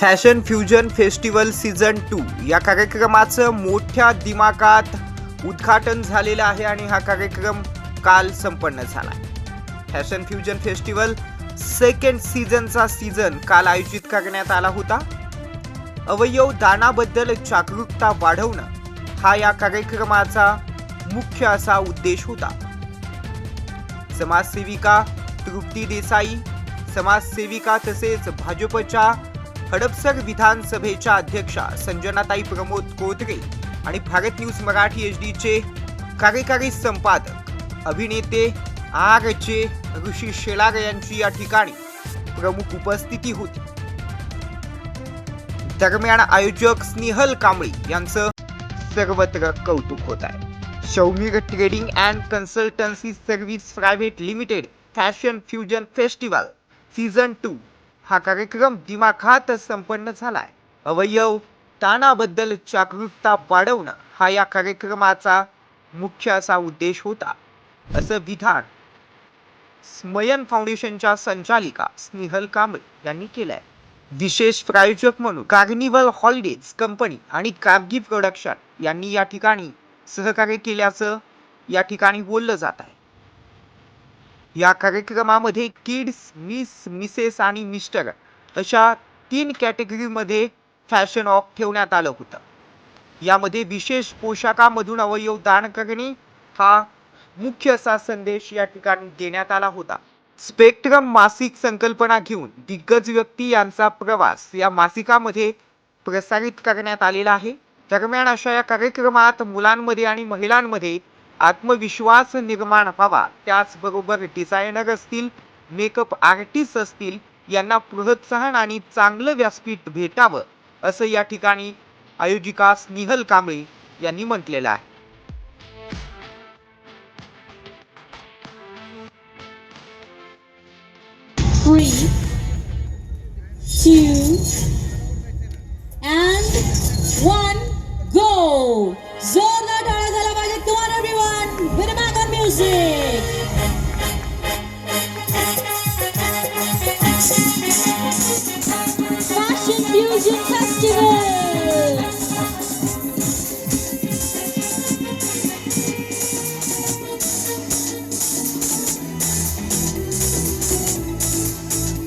Fashion fusion festival season two या कार्यक्रमाचं मोठ्या दिमागात उद्घाटन झालेलं आहे आणि हा कार्यक्रम काल संपन्न झाला. फॅशन फ्युजन फेस्टिवल सेकंड सीझनचा सीझन काल आयोजित करण्यात आला होता. अवयव दानाबद्दल जागरूकता वाढवणं हा या कार्यक्रमाचा मुख्य असा उद्देश होता. समाजसेविका तृप्ती देसाई समाजसेविका तसेच भाजपच्या हडपसर विधानसभेच्या अध्यक्षा संजनाताई प्रमोद कोत्रे आणि भारत न्यूज मराठी एच डीचे कार्यकारी संपादक अभिनेते आर जे ऋषी शेलार यांची या ठिकाणी प्रमुख उपस्थिती होती. दरम्यान आयोजक स्नेहल कांबळे यांचं सर्वत्र कौतुक होत आहे. Shaumir trading and consultancy service private limited fashion fusion festival season two हा कार्यक्रम दिमाखात संपन्न झालाय. अवयव ताणाबद्दल जागरूकता वाढवणं हा या कार्यक्रमाचा मुख्य असा उद्देश होता. असं विधान स्मयन फाउंडेशनच्या संचालिका स्नेहल कांबळे यांनी केलंय. विशेष प्रायोजक म्हणून कार्निवल हॉलिडेज कंपनी आणि कार्गी प्रोडक्शन यांनी या ठिकाणी सहकार्य केल्याचं या ठिकाणी बोललं जात आहे. या कार्यक्रमामध्ये किड्स मिस मिसेस आणि मिस्टर अशा तीन कॅटेगरीमध्ये फॅशन ऑफ ठेवण्यात आलं होतं. यामध्ये विशेष पोशाखामधून अवयव दान करणे हा मुख्य असा संदेश या ठिकाणी देण्यात आला होता. स्पेक्ट्रम मासिक संकल्पना घेऊन दिग्गज व्यक्ती यांचा प्रवास या मासिकामध्ये प्रसारित करण्यात आलेला आहे. दरम्यान अशा या कार्यक्रमात मुलांमध्ये आणि महिलांमध्ये आत्मविश्वास निर्माण व्हावा. त्याचबरोबर डिझायनर असतील मेकअप आर्टिस्ट असतील यांना प्रोत्साहन आणि चांगलं व्यासपीठ भेटावं असं या ठिकाणी आयोजिका स्नेहल कांबळे यांनी म्हटलेलं आहे. Three, two, music. Fashion music.